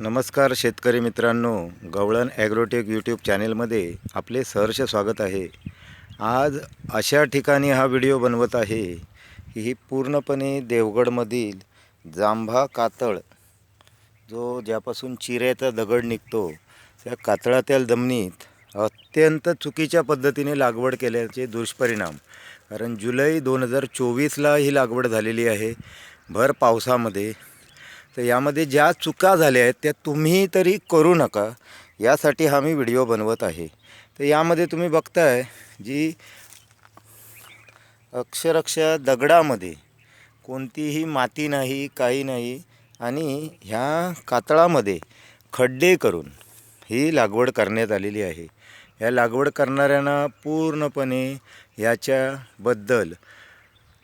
नमस्कार शेतकरी मित्रांनो गवळण ॲग्रोटेक यूट्यूब चॅनेलमध्ये आपले सहर्ष स्वागत आहे. आज अशा ठिकाणी हा व्हिडिओ बनवत आहे की ही पूर्णपणे देवगडमधील जांभा कातळ जो ज्यापासून चिऱ्याचा दगड निघतो त्या कातळातील जमिनीत अत्यंत चुकीच्या पद्धतीने लागवड केल्याचे दुष्परिणाम. कारण जुलै दोन हजार चोवीसला ही लागवड झालेली आहे. भर पावसामध्ये तर यामध्ये ज्या चुका झाल्या आहेत त्या तुम्ही तरी करू नका. यासाठी हा मी व्हिडिओ बनवत आहे. तर यामध्ये तुम्ही बघताय जी अक्षरक्षा दगडामध्ये कोणतीही माती नाही काही नाही आणि ह्या कातळामध्ये खड्डे करून ही लागवड करण्यात आलेली आहे. या लागवड करणाऱ्यांना पूर्णपणे याच्याबद्दल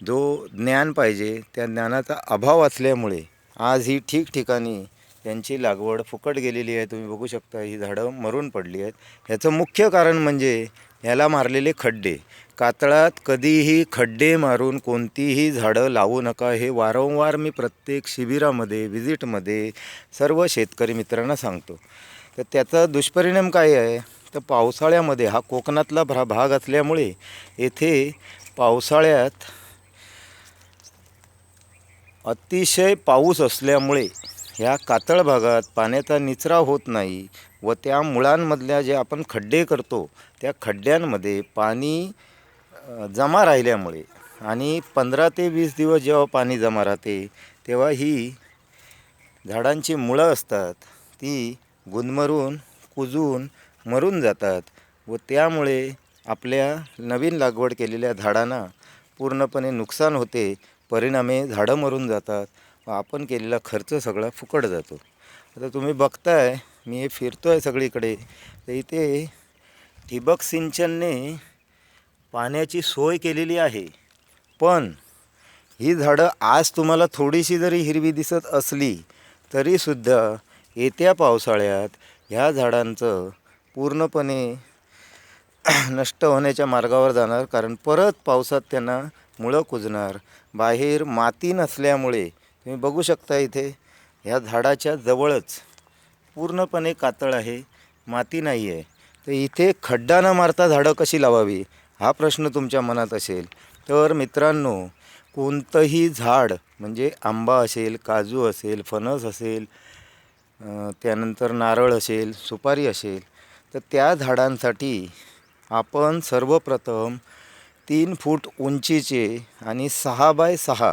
जो ज्ञान पाहिजे त्या ज्ञानाचा अभाव असल्यामुळे आज ही ठिकठिकाणी यांची लागवड फुकट गेलेली आहे. तुम्ही बघू शकता ही झाडं मरून पडली आहेत. ह्याचं मुख्य कारण म्हणजे ह्याला मारलेले खड्डे. कातळात कधीही खड्डे मारून कोणतीही झाडं लावू नका. हे वारंवार मी प्रत्येक शिबिरामध्ये विजिटमध्ये सर्व शेतकरी मित्रांना सांगतो. तर त्याचा दुष्परिणाम काय आहे? तर पावसाळ्यामध्ये हा कोकणातला भा भाग असल्यामुळे येथे पावसाळ्यात अतिशय पाऊस असल्यामुळे ह्या कातळ भागात पाण्याचा निचरा होत नाही व त्या मुळांमधल्या जे आपण खड्डे करतो त्या खड्ड्यांमध्ये पाणी जमा राहिल्यामुळे आणि पंधरा ते वीस दिवस जेव्हा पाणी जमा राहते तेव्हा ही झाडांची मुळं असतात ती गुदमरून कुजून मरून जातात व त्यामुळे आपल्या नवीन लागवड केलेल्या झाडांना पूर्णपणे नुकसान होते परिणामी झाडं मरून जातात. व आपण केलेला खर्च सगळा फुकट जातो. आता तुम्ही बघताय मी हे फिरतो आहे सगळीकडे. तर इथे ठिबक सिंचनने पाण्याची सोय केलेली आहे. पण ही झाडं आज तुम्हाला थोडीशी जरी हिरवी दिसत असली तरीसुद्धा येत्या पावसाळ्यात ह्या झाडांचं पूर्णपणे नष्ट होण्याच्या मार्गावर जाणार. कारण परत पावसात त्यांना मुळं कुजणार. बाहेर माती नसल्यामुळे तुम्ही बघू शकता इथे ह्या झाडाच्या जवळच पूर्णपणे कातळ आहे माती नाही आहे तर इथे खड्डा न मारता झाडं कशी लावावी हा प्रश्न तुमच्या मनात असेल. तर मित्रांनो कोणतंही झाड म्हणजे आंबा असेल काजू असेल फणस असेल त्यानंतर नारळ असेल सुपारी असेल तर त्या झाडांसाठी आपण सर्वप्रथम तीन फूट उंचीचे आणि सहा बाय सहा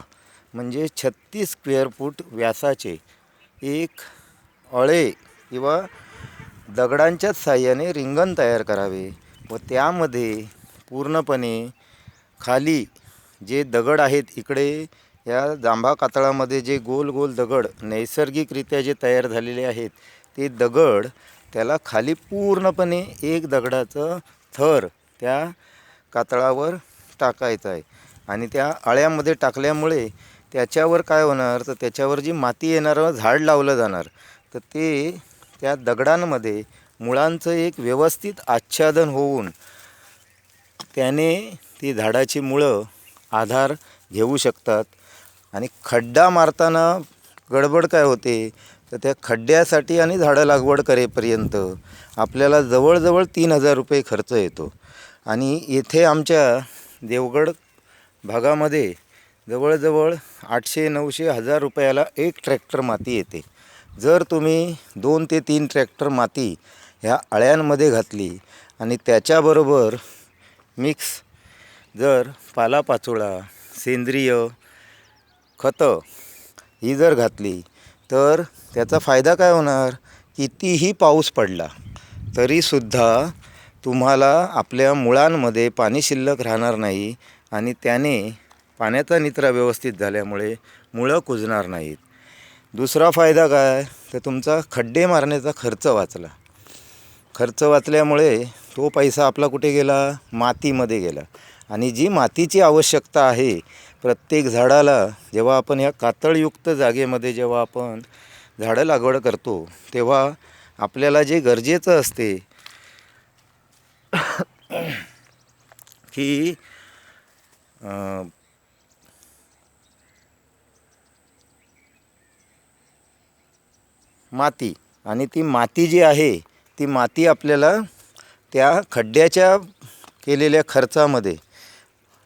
म्हणजे छत्तीस स्क्वेअर फूट व्यासाचे. एक अळे किंवा दगडांच्याच साह्याने रिंगण तयार करावे व त्यामध्ये पूर्णपणे खाली जे दगड आहेत इकडे या जांभा कातळामध्ये जे गोल गोल दगड नैसर्गिकरित्या जे तयार झालेले आहेत ते दगड त्याला खाली पूर्णपणे एक दगडाचं थर त्या कातळावर टाकायचं आहे. आणि त्या अळ्यामध्ये टाकल्यामुळे त्याच्यावर काय होणार? तर त्याच्यावर जी माती येणारं झाड लावलं जाणार तर ते त्या दगडांमध्ये मुळांचं एक व्यवस्थित आच्छादन होऊन त्याने ती झाडाची मुळं आधार घेऊ शकतात. आणि खड्डा मारताना गडबड काय होते? तर त्या खड्ड्यासाठी आणि झाडं लागवड करेपर्यंत आपल्याला जवळजवळ तीन हजार रुपये खर्च येतो. आणि येथे आमच्या देवगड भागामध्ये जवळजवळ आठशे नऊशे हजार रुपयाला एक ट्रॅक्टर माती येते. जर तुम्ही दोन ते तीन ट्रॅक्टर माती ह्या अळ्यांमध्ये घातली आणि त्याच्याबरोबर मिक्स जर पालापाचोळा सेंद्रिय खतं ही जर घातली तर त्याचा फायदा काय होणार? कितीही पाऊस पडला तरीसुद्धा तुम्हाला आपल्या मुळांमध्ये पाणी शिल्लक राहणार नाही आणि त्याने पाण्याचा निचरा व्यवस्थित झाल्यामुळे मुळं कुजणार नाहीत. दुसरा फायदा काय? तर तुमचा खड्डे मारण्याचा खर्च वाचला. खर्च वाचल्यामुळे तो पैसा आपला कुठे गेला? मातीमध्ये गेला. आणि जी मातीची आवश्यकता आहे प्रत्येक झाडाला जेव्हा आपण ह्या कातळयुक्त जागेमध्ये जेव्हा आपण झाडं लागवड करतो तेव्हा आपल्याला जे गरजेचं असते की माती. आणि ती माती जी आहे ती माती आपल्याला त्या खड्ड्याच्या केलेल्या खर्चामध्ये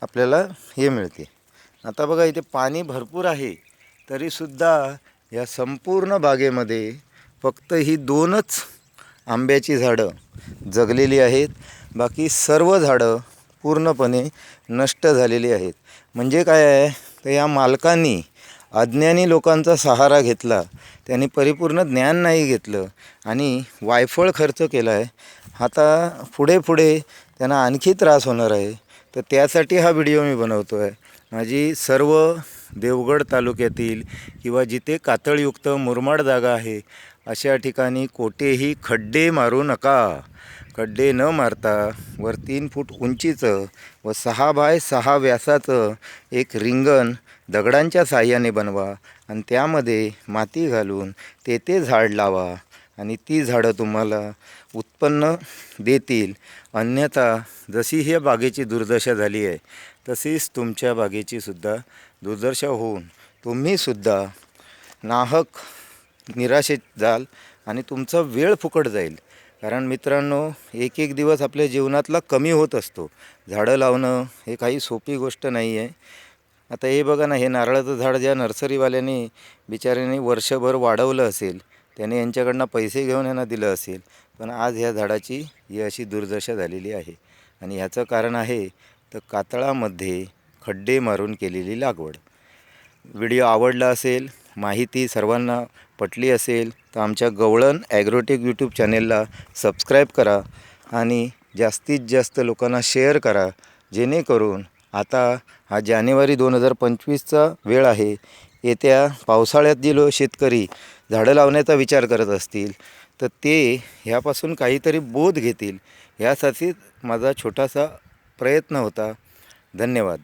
आपल्याला हे मिळते. आता बघा इथे पाणी भरपूर आहे तरीसुद्धा या संपूर्ण बागेमध्ये फक्त ही दोनच आंब्याची झाडं जगलेली आहेत. बाकी सर्व झाडं पूर्णपणे नष्ट झालेली आहेत. म्हणजे काय आहे? तर या मालकांनी अज्ञानी लोकांचा सहारा घेतला त्यांनी परिपूर्ण ज्ञान नाही घेतलं आणि वायफळ खर्च केला आहे आता पुढे पुढे त्यांना आणखी त्रास होणार आहे. तर त्यासाठी हा व्हिडिओ मी बनवतो आहे माझी सर्व देवगड तालुक्यातील किंवा जिथे कातळयुक्त मुरमाड जागा आहे अशा ठिकाणी कोठेही खड्डे मारू नका. खड्डे न मारता वर तीन फूट उंचीचं व सहा बाय सहा व्यासाचं एक रिंगण दगडांच्या साह्याने बनवा आणि त्यामध्ये माती घालून ते ते झाड लावा आणि ती झाडं तुम्हाला उत्पन्न देतील. अन्यथा जशी ही बागेची दुर्दशा झाली आहे तशीच तुमच्या बागेचीसुद्धा दुर्दशा होऊन तुम्हीसुद्धा नाहक निराशेत जाल आणि तुमचा वेळ फुकट जाईल. कारण मित्रांनो एक एक दिवस आपल्या जीवनातला कमी होत असतो. झाडं लावणं हे काही सोपी गोष्ट नाही आहे आता हे बघा ना हे नारळाचं झाड ज्या नर्सरीवाल्याने बिचाऱ्याने वर्षभर वाढवलं असेल त्याने यांच्याकडनं पैसे घेऊन यांना दिलं असेल पण आज ह्या झाडाची ही अशी दुर्दशा झालेली आहे. आणि ह्याचं कारण आहे तर कातळामध्ये खड्डे मारून केलेली लागवड. व्हिडिओ आवडला असेल माहिती सर्वांना पटली असेल तर आमच्या गवळण ॲग्रोटेक यूट्यूब चॅनेलला सबस्क्राईब करा आणि जास्तीत जास्त लोकांना शेअर करा जेणेकरून आता हा जानेवारी दोन हजार पंचवीसचा वेळ आहे. येत्या पावसाळ्यात जे लो शेतकरी झाडं लावण्याचा विचार करत असतील तर ते ह्यापासून काहीतरी बोध घेतील. ह्यासाठी माझा छोटासा प्रयत्न होता. धन्यवाद.